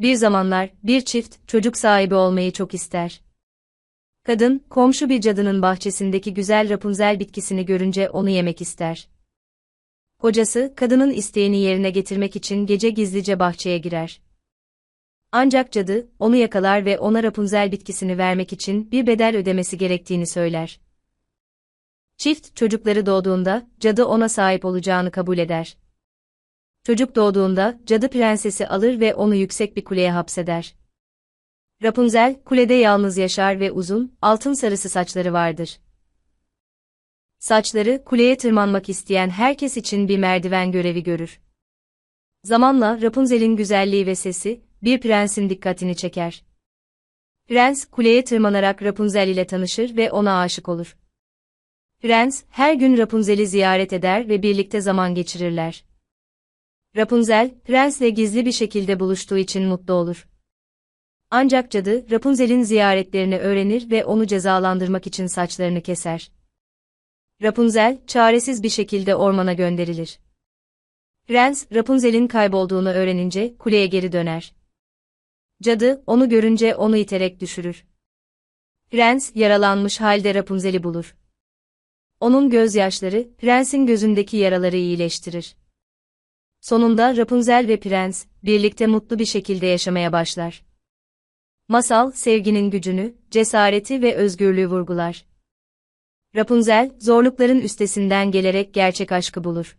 Bir zamanlar bir çift çocuk sahibi olmayı çok ister. Kadın, komşu bir cadının bahçesindeki güzel Rapunzel bitkisini görünce onu yemek ister. Kocası, kadının isteğini yerine getirmek için gece gizlice bahçeye girer. Ancak cadı, onu yakalar ve ona Rapunzel bitkisini vermek için bir bedel ödemesi gerektiğini söyler. Çift, çocukları doğduğunda, cadı ona sahip olacağını kabul eder. Çocuk doğduğunda, cadı prensesi alır ve onu yüksek bir kuleye hapseder. Rapunzel, kulede yalnız yaşar ve uzun, altın sarısı saçları vardır. Saçları, kuleye tırmanmak isteyen herkes için bir merdiven görevi görür. Zamanla Rapunzel'in güzelliği ve sesi, bir prensin dikkatini çeker. Prens, kuleye tırmanarak Rapunzel ile tanışır ve ona aşık olur. Prens, her gün Rapunzel'i ziyaret eder ve birlikte zaman geçirirler. Rapunzel, prensle gizli bir şekilde buluştuğu için mutlu olur. Ancak cadı, Rapunzel'in ziyaretlerini öğrenir ve onu cezalandırmak için saçlarını keser. Rapunzel, çaresiz bir şekilde ormana gönderilir. Prens, Rapunzel'in kaybolduğunu öğrenince kuleye geri döner. Cadı, onu görünce onu iterek düşürür. Prens, yaralanmış halde Rapunzel'i bulur. Onun gözyaşları, prensin gözündeki yaraları iyileştirir. Sonunda Rapunzel ve prens, birlikte mutlu bir şekilde yaşamaya başlar. Masal, sevginin gücünü, cesareti ve özgürlüğü vurgular. Rapunzel, zorlukların üstesinden gelerek gerçek aşkı bulur.